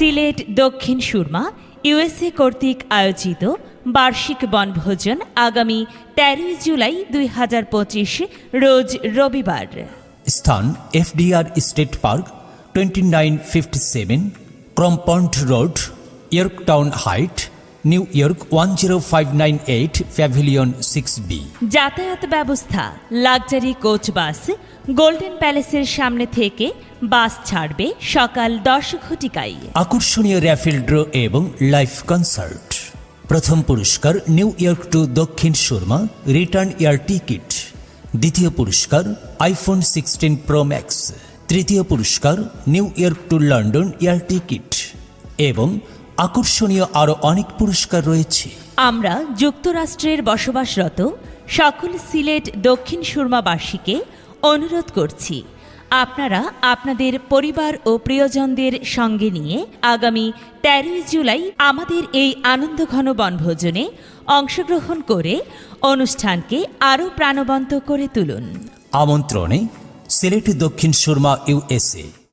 Sylhet Dakshin Surma, USA কর্তৃক আয়োজিত বার্ষিক বনভোজন আগামী তেরোই জুলাই দুই হাজার পঁচিশ, রোজ রবিবার। স্থান FDR state park, twenty nine fifty seven Crompond road, Yorktown height New York one zero five nine eight pavilion six B যাতায়াত ব্যবস্থা লাক্সারি কোচ বাস গোল্ডেন প্যালেসের সামনে থেকে বাস ছাড়বে সকাল দশ ঘটিকায়। আকর্ষণীয় র্যাফেল ড্র এবং লাইভ কনসার্ট প্রথম পুরস্কার New York two Dakshin Surma return air ticket দ্বিতীয় পুরস্কার আইফোন সিক্সটিন প্রো ম্যাক্স তৃতীয় পুরস্কার New York to London air ticket এবং আকর্ষণীয় আরও অনেক পুরস্কার রয়েছে। আমরা যুক্তরাষ্ট্রের বসবাসরত সকল সিলেট দক্ষিণ সুরমাবাসীকে অনুরোধ করছি আপনারা আপনাদের পরিবার ও প্রিয়জনদের সঙ্গে নিয়ে আগামী তেরোই জুলাই আমাদের এই আনন্দঘন বনভোজনে অংশগ্রহণ করে অনুষ্ঠানকে আরও প্রাণবন্ত করে তুলুন। আমন্ত্রণে সিলেট দক্ষিণ সুরমা ইউএসএ